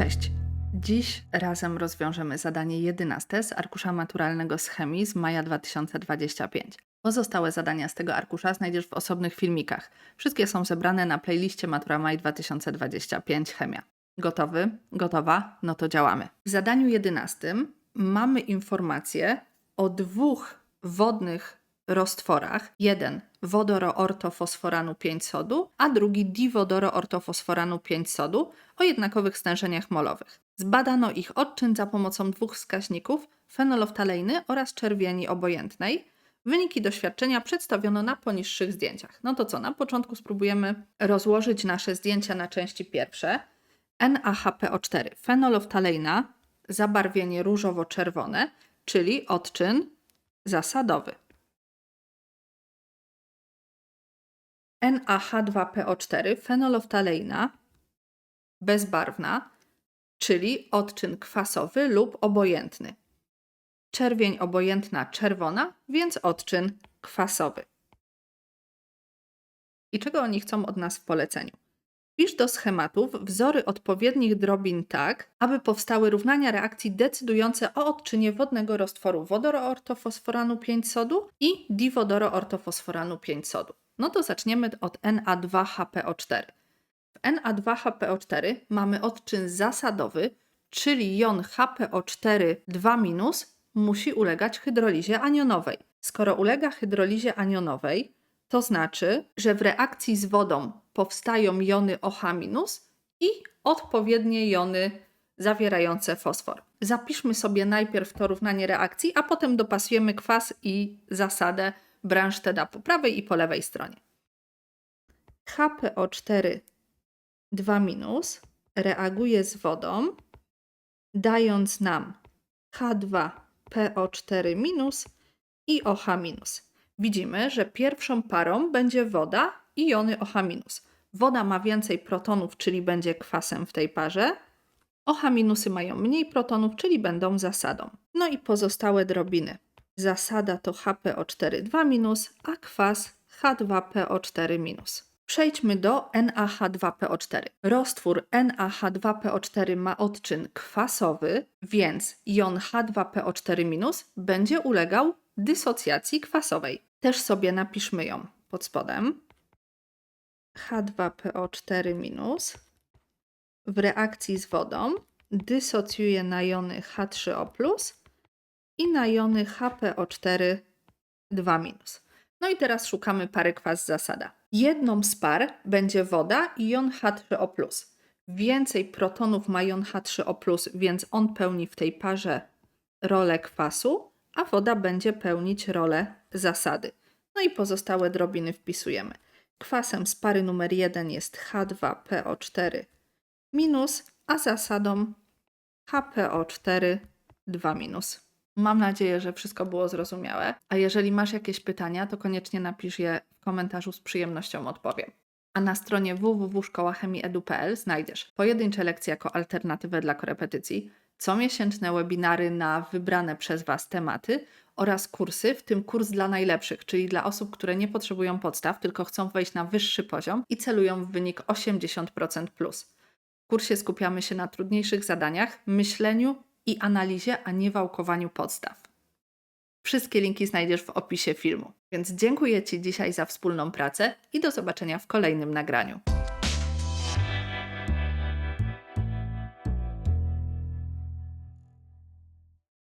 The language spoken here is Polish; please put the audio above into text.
Cześć! Dziś razem rozwiążemy zadanie 11 z arkusza maturalnego z chemii z maja 2025. Pozostałe zadania z tego arkusza znajdziesz w osobnych filmikach. Wszystkie są zebrane na playliście Matura Maj 2025 Chemia. Gotowy? Gotowa? No to działamy. W zadaniu 11 mamy informację o dwóch wodnych roztworach. Jeden wodoroortofosforanu 5 sodu, a drugi diwodoroortofosforanu 5 sodu o jednakowych stężeniach molowych. Zbadano ich odczyn za pomocą dwóch wskaźników fenoloftalejny oraz czerwieni obojętnej. Wyniki doświadczenia przedstawiono na poniższych zdjęciach. No to co, na początku spróbujemy rozłożyć nasze zdjęcia na części pierwsze. NaHPO4, fenoloftalejna, zabarwienie różowo-czerwone, czyli odczyn zasadowy. NaH2PO4, fenoloftalejna, bezbarwna, czyli odczyn kwasowy lub obojętny. Czerwień obojętna czerwona, więc odczyn kwasowy. I czego oni chcą od nas w poleceniu? Pisz do schematów wzory odpowiednich drobin tak, aby powstały równania reakcji decydujące o odczynie wodnego roztworu wodoroortofosforanu 5 sodu i diwodoroortofosforanu 5 sodu. No to zaczniemy od Na2HPO4. W Na2HPO4 mamy odczyn zasadowy, czyli jon HPO4 2- musi ulegać hydrolizie anionowej. Skoro ulega hydrolizie anionowej, to znaczy, że w reakcji z wodą powstają jony OH- i odpowiednie jony zawierające fosfor. Zapiszmy sobie najpierw to równanie reakcji, a potem dopasujemy kwas i zasadę Brandstedta po prawej i po lewej stronie. HPO4 2- reaguje z wodą, dając nam H2PO4- i OH-. Widzimy, że pierwszą parą będzie woda i jony OH-. Woda ma więcej protonów, czyli będzie kwasem w tej parze. OH- mają mniej protonów, czyli będą zasadą. No i pozostałe drobiny. Zasada to HPO4 2-, a kwas H2PO4-. Przejdźmy do NaH2PO4. Roztwór NaH2PO4 ma odczyn kwasowy, więc jon H2PO4- będzie ulegał dysocjacji kwasowej. Też sobie napiszmy ją pod spodem. H2PO4- w reakcji z wodą dysocjuje na jony H3O+, i na jony HPO4 2-. No i teraz szukamy pary kwas zasada. Jedną z par będzie woda i jon H3O+. Więcej protonów ma jon H3O+, więc on pełni w tej parze rolę kwasu, a woda będzie pełnić rolę zasady. No i pozostałe drobiny wpisujemy. Kwasem z pary numer 1 jest H2PO4 minus, a zasadą HPO4 2 minus. Mam nadzieję, że wszystko było zrozumiałe. A jeżeli masz jakieś pytania, to koniecznie napisz je w komentarzu, z przyjemnością odpowiem. A na stronie www.szkołachemiedu.pl znajdziesz pojedyncze lekcje jako alternatywę dla korepetycji, comiesięczne webinary na wybrane przez Was tematy oraz kursy, w tym kurs dla najlepszych, czyli dla osób, które nie potrzebują podstaw, tylko chcą wejść na wyższy poziom i celują w wynik 80%. W kursie skupiamy się na trudniejszych zadaniach, myśleniu i analizie, a nie wałkowaniu podstaw. Wszystkie linki znajdziesz w opisie filmu. Więc dziękuję Ci dzisiaj za wspólną pracę i do zobaczenia w kolejnym nagraniu.